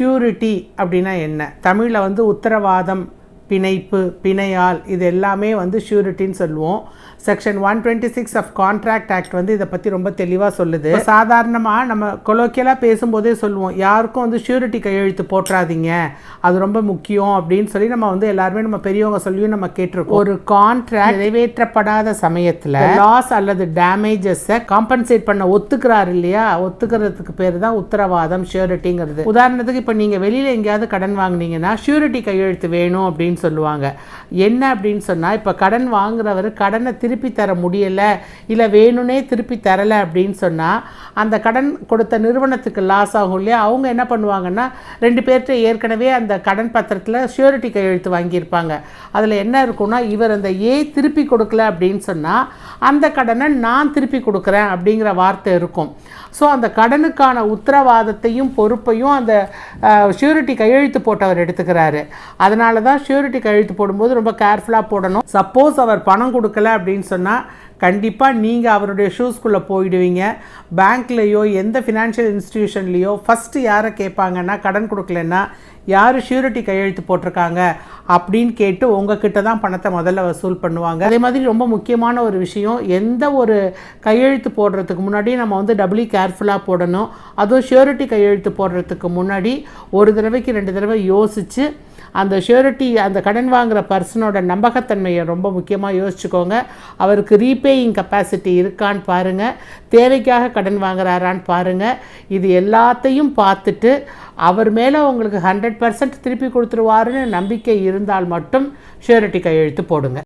Surety அப்படின்னா என்ன? தமிழில் வந்து உத்தரவாதம் பிணைப்பு பிணையால் இது எல்லாமே வந்து ஷூரிட்டின்னு சொல்லுவோம். Section one twenty six of contract act வந்து இதை பற்றி ரொம்ப தெளிவாக சொல்லுது. சாதாரணமாக நம்ம கொலோக்கியலாக பேசும்போதே சொல்லுவோம். யாருக்கும் வந்து ஷூரிட்டி கையெழுத்து போட்டுறாதீங்க அது ரொம்ப முக்கியம் அப்படின்னு சொல்லி நம்ம வந்து எல்லாருமே நம்ம பெரியவங்க சொல்லியும் நம்ம கேட்டிருக்கோம். ஒரு கான்ட்ராக்ட் நிறைவேற்றப்படாத சமயத்தில் லாஸ் அல்லது டேமேஜஸை காம்பன்சேட் பண்ண ஒத்துக்கிறாரு இல்லையா? ஒத்துக்கிறதுக்கு பேர் தான் உத்தரவாதம் ஷூரிட்டிங்கிறது உதாரணத்துக்கு இப்போ நீங்கள் வெளியில் எங்கேயாவது கடன் வாங்குனீங்கன்னா ஷூரிட்டி கையெழுத்து வேணும் அப்படின்னு சொல்லுவாங்க. என்ன அப்படின்னு சொன்னால் இப்போ கடன் வாங்குறவர் கடனை திருப்பி தர முடியலை இல்லை வேணும்னே திருப்பி தரலை அப்படின்னு சொன்னால் அந்த கடன் கொடுத்த நிறுவனத்துக்கு லாஸ் ஆகும் இல்லையா? அவங்க என்ன பண்ணுவாங்கன்னா ரெண்டு பேர்கிட்ட ஏற்கனவே அந்த கடன் பத்திரத்தில் ஷியூரிட்டி கையெழுத்து வாங்கியிருப்பாங்க. அதில் என்ன இருக்கும்னா இவர் அந்த ஏ திருப்பி கொடுக்கல அப்படின்னு சொன்னால் அந்த கடனை நான் திருப்பி கொடுக்குறேன் அப்படிங்கிற வார்த்தை இருக்கும். ஸோ அந்த கடனுக்கான உத்தரவாதத்தையும் பொறுப்பையும் அந்த ஷியூரிட்டி கையெழுத்து போட்டவர் எடுத்துக்கிறாரு. அதனால தான் செக்யூரிட்டி கையெழுத்து போடும்போது ரொம்ப கேர்ஃபுல்லாக போடணும். சப்போஸ் அவர் பணம் கொடுக்கல அப்படின்னு சொன்னால் கண்டிப்பாக நீங்கள் அவருடைய ஷூஸ்குள்ளே போயிடுவீங்க. பேங்க்லேயோ எந்த ஃபினான்ஷியல் இன்ஸ்டிடியூஷன்லேயோ ஃபஸ்ட்டு யாரை கேட்பாங்கன்னா கடன் கொடுக்கலன்னா யார் ஷூரிட்டி கையெழுத்து போட்டிருக்காங்க? அப்படின்னு கேட்டு உங்ககிட்ட தான் பணத்தை முதல்ல வசூல் பண்ணுவாங்க. அதே மாதிரி ரொம்ப முக்கியமான ஒரு விஷயம் எந்த ஒரு கையெழுத்து போடுறதுக்கு முன்னாடி நம்ம வந்து டபுளி கேர்ஃபுல்லாக போடணும். அதுவும் ஷியூரிட்டி கையெழுத்து போடுறதுக்கு முன்னாடி ஒரு தடவைக்கு ரெண்டு தடவை யோசித்து அந்த ஷியூரிட்டி அந்த கடன் வாங்குகிற பர்சனோட நம்பகத்தன்மையை ரொம்ப முக்கியமாக யோசிச்சுக்கோங்க. அவருக்கு ரீபேயிங் கெப்பாசிட்டி இருக்கான்னு பாருங்கள் தேவைக்காக கடன் வாங்குறாரான்னு பாருங்கள் இது எல்லாத்தையும் பார்த்துட்டு அவர் மேலே உங்களுக்கு ஹண்ட்ரட் பர்சன்ட் திருப்பி கொடுத்துருவாருன்னு நம்பிக்கை இருந்தால் மட்டும் ஷூரிட்டி கையெழுத்து போடுங்க.